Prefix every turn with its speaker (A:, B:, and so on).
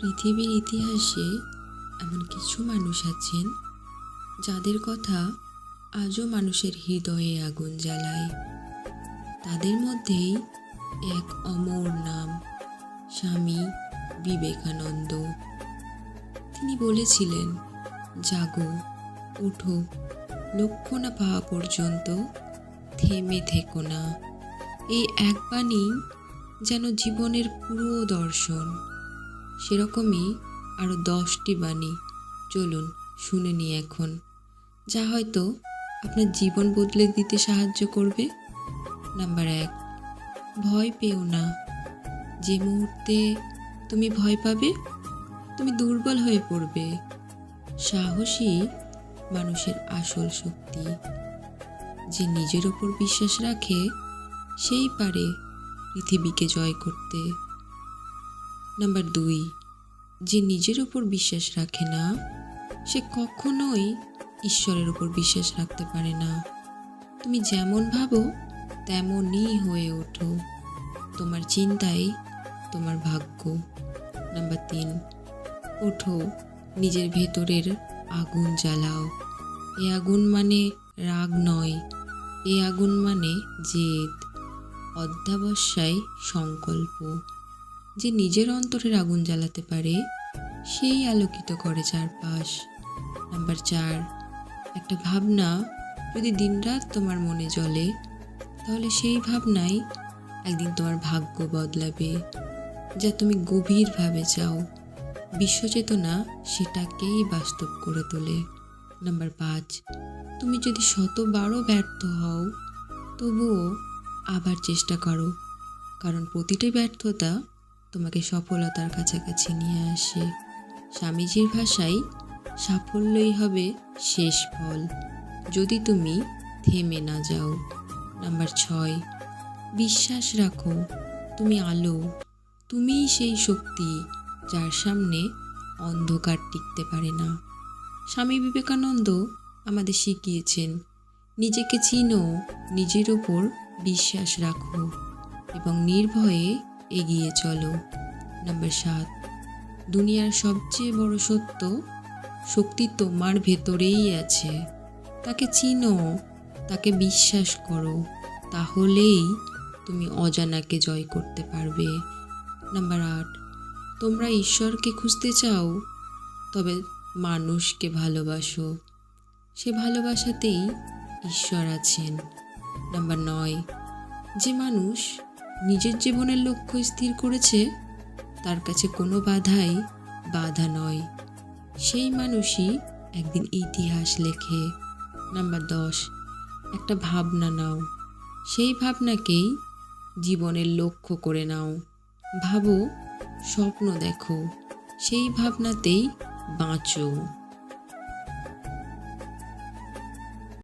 A: পৃথিবীর ইতিহাসে এমন কিছু মানুষ আছেন যাদের কথা আজও মানুষের হৃদয়ে আগুন জ্বালায়। তাদের মধ্যেই এক অমর নাম, স্বামী বিবেকানন্দ। তিনি বলেছিলেন, জাগো ওঠো লক্ষ্য না পাওয়া পর্যন্ত থেমে থেকো না। এই এক বাণী যেন জীবনের পুরো দর্শন সেরকমই আরও দশটি বাণী। চলুন, শুনে নিই এখন। যা হয়তো আপনার জীবন বদলে দিতে সাহায্য করবে। নাম্বার এক, ভয় পেও না। যে মুহূর্তে তুমি ভয় পাবে, তুমি দুর্বল হয়ে পড়বে। সাহসী মানুষের আসল শক্তি। যে নিজের ওপর বিশ্বাস রাখে, সেই পারে পৃথিবীকে জয় করতে। নাম্বার দুই, যে নিজের উপর বিশ্বাস রাখে না, সে কখনোই ঈশ্বরের উপর বিশ্বাস রাখতে পারে না। তুমি যেমন ভাবো, তেমনই হয়ে ওঠো। তোমার চিন্তাই তোমার ভাগ্য। নাম্বার তিন, ওঠো, নিজের ভেতরের আগুন জ্বালাও। এ আগুন মানে রাগ নয়, এ আগুন মানে জেদ, অধ্যাবসায় সংকল্প। যে নিজের অন্তরের আগুন জ্বালাতে পারে, সেই আলোকিত করে চারপাশ। নাম্বার চার, একটা ভাবনা, যদি দিনরাত তোমার মনে জ্বলে, তাহলে সেই ভাবনাই একদিন তোমার ভাগ্য বদলাবে, যা তুমি গভীরভাবে চাও। বিশ্বচেতনা সেটাকেই বাস্তব করে তোলে। নাম্বার পাঁচ, তুমি যদি শতবারও ব্যর্থ হও, তবুও আবার চেষ্টা করো, কারণ প্রতিটি ব্যর্থতা তোমাকে সফলতার কাছাকাছি নিয়ে আসে। স্বামীজির ভাষায়, সাফল্যই হবে শেষ ফল। যদি তুমি থেমে না যাও। নাম্বার ছয়, বিশ্বাস রাখো, তুমি আলো। তুমিই সেই শক্তি যার সামনে অন্ধকার টিকতে পারে না। স্বামী বিবেকানন্দ আমাদের শিখিয়েছেন, নিজেকে চিনো, নিজের ওপর বিশ্বাস রাখো এবং নির্ভয়ে এগিয়ে চলো। নাম্বার সাত। দুনিয়ার সবচেয়ে বড় সত্য, শক্তি তোমার ভেতরেই আছে। তাকে চিনো, তাকে বিশ্বাস করো, তাহলেই তুমি অজানাকে জয় করতে পারবে। নাম্বার আট। তোমরা ঈশ্বরকে খুঁজতে চাও, তবে মানুষকে ভালোবাসো। সে ভালোবাসাতেই ঈশ্বর আছেন। নাম্বার নয়। যে মানুষ নিজের জীবনের লক্ষ্য স্থির করেছে, তার কাছে কোনো বাধাই বাধা নয়। সেই মানুষই একদিন ইতিহাস লেখে। নাম্বার দশ, একটা ভাবনা নাও। সেই ভাবনাকেই জীবনের লক্ষ্য করে নাও। ভাবো, স্বপ্ন দেখো। সেই ভাবনাতেই বাঁচো।